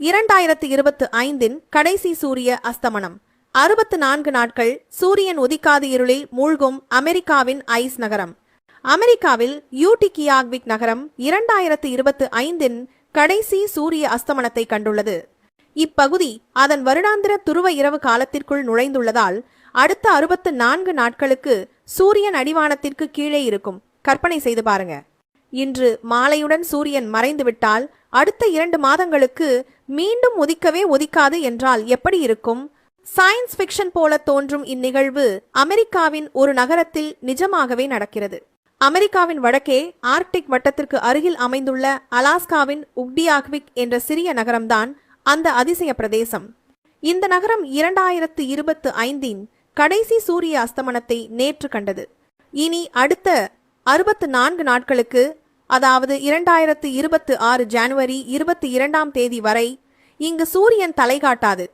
இரண்டாயிரத்து இருபத்து ஐந்தின் கடைசி சூரிய அஸ்தமனம். அறுபத்து நான்கு நாட்கள் சூரியன் உதிக்காத இருளில் மூழ்கும் அமெரிக்காவின் ஐஸ் நகரம். அமெரிக்காவில் யூடிகியாக்விக் நகரம் இரண்டாயிரத்து இருபத்து ஐந்தின் கடைசி சூரிய அஸ்தமனத்தை கண்டுள்ளது. இப்பகுதி அதன் வருடாந்திர துருவ இரவு காலத்திற்குள் நுழைந்துள்ளதால் அடுத்த அறுபத்து நான்கு நாட்களுக்கு சூரியன் அடிவானத்திற்கு கீழே இருக்கும். கற்பனை செய்து பாருங்க. இன்று மாலையுடன் சூரியன் மறைந்துவிட்டால் அடுத்த இரண்டு மாதங்களுக்கு மீண்டும் உதிக்கவே உதிக்காது என்றால் எப்படி இருக்கும்? சயின்ஸ் ஃபிக்ஷன் போல தோன்றும் இந்நிகழ்வு அமெரிக்காவின் ஒரு நகரத்தில் நிஜமாகவே நடக்கிறது. அமெரிக்காவின் வடக்கே ஆர்க்டிக் வட்டத்திற்கு அருகில் அமைந்துள்ள அலாஸ்காவின் உக்டியாக்விக் என்ற சிறிய நகரம்தான் அந்த அதிசய பிரதேசம். இந்த நகரம் இரண்டாயிரத்து இருபத்து ஐந்தின் கடைசி சூரிய அஸ்தமனத்தை நேற்று கண்டது. இனி அடுத்த அறுபத்து நான்கு நாட்களுக்கு அதாவது இரண்டாயிரத்து இருபத்து ஆறு ஜனவரி இருபத்தி இரண்டாம் தேதி வரை இங்கு சூரியன் தலை காட்டாது.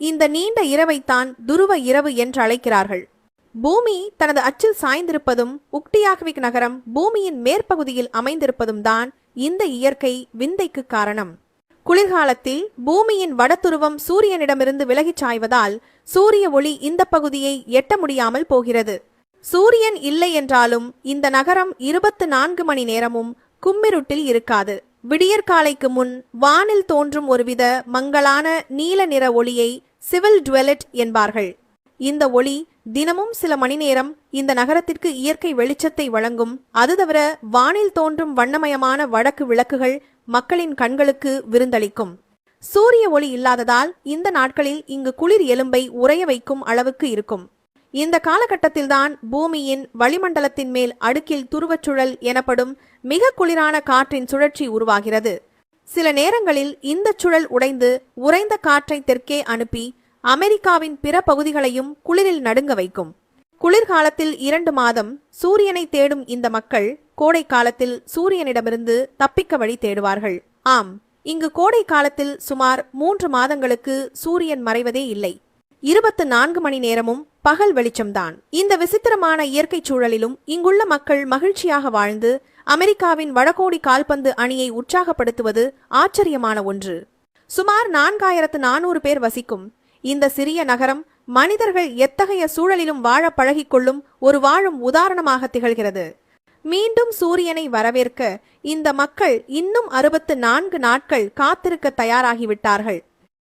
இந்த நீண்ட இரவைத்தான் துருவ இரவு என்று அழைக்கிறார்கள். பூமி தனது அச்சில் சாய்ந்திருப்பதும் உக்டியாக்விக் நகரம் பூமியின் மேற்பகுதியில் அமைந்திருப்பதும் தான் இந்த இயற்கை விந்தைக்கு காரணம். குளிர்காலத்தில் பூமியின் வடதுருவம் சூரியனிடமிருந்து விலகிச் சாய்வதால் சூரிய ஒளி இந்த பகுதியை எட்ட முடியாமல் போகிறது. சூரியன் இல்லை என்றாலும் இந்த நகரம் இருபத்து நான்கு மணி நேரமும் கும்மிருட்டில் இருக்காது. விடியற்காலைக்கு முன் வானில் தோன்றும் ஒருவித மங்கலான நீல நிற ஒளியை சிவில் டுவெலட் என்பார்கள். இந்த ஒளி தினமும் சில மணி நேரம் இந்த நகரத்திற்கு இயற்கை வெளிச்சத்தை வழங்கும். அது தவிர வானில் தோன்றும் வண்ணமயமான வடக்கு விளக்குகள் மக்களின் கண்களுக்கு விருந்தளிக்கும். சூரிய ஒளி இல்லாததால் இந்த நாட்களில் இங்கு குளிர் எலும்பை உறைய வைக்கும் அளவுக்கு இருக்கும். இந்த காலகட்டத்தில்தான் பூமியின் வளிமண்டலத்தின் மேல் அடுக்கில் துருவச்சுழல் எனப்படும் மிக குளிரான காற்றின் சுழற்சி உருவாகிறது. சில நேரங்களில் இந்த சுழல் உடைந்து உறைந்த காற்றை தெற்கே அனுப்பி அமெரிக்காவின் பிற பகுதிகளையும் குளிரில் நடுங்க வைக்கும். குளிர்காலத்தில் இரண்டு மாதம் சூரியனை தேடும் இந்த மக்கள் கோடை காலத்தில் சூரியனிடமிருந்து தப்பிக்க வழி தேடுவார்கள். ஆம் இங்கு கோடை காலத்தில் சுமார் மூன்று மாதங்களுக்கு சூரியன் மறைவதே இல்லை. இருபத்து நான்கு மணி நேரமும் பகல் வெளிச்சம்தான். இந்த விசித்திரமான இயற்கை சூழலிலும் இங்குள்ள மக்கள் மகிழ்ச்சியாக வாழ்ந்து அமெரிக்காவின் வடகோடி கால்பந்து அணியை உற்சாகப்படுத்துவது ஆச்சரியமான ஒன்று. சுமார் நான்காயிரத்து நானூறு பேர் வசிக்கும் இந்த சிறிய நகரம் மனிதர்கள் எத்தகைய சூழலிலும் வாழ பழகிக்கொள்ளும் ஒரு வாழும் உதாரணமாக திகழ்கிறது. மீண்டும் சூரியனை வரவேற்க இந்த மக்கள் இன்னும் அறுபத்து நான்கு நாட்கள் காத்திருக்க தயாராகிவிட்டார்கள்.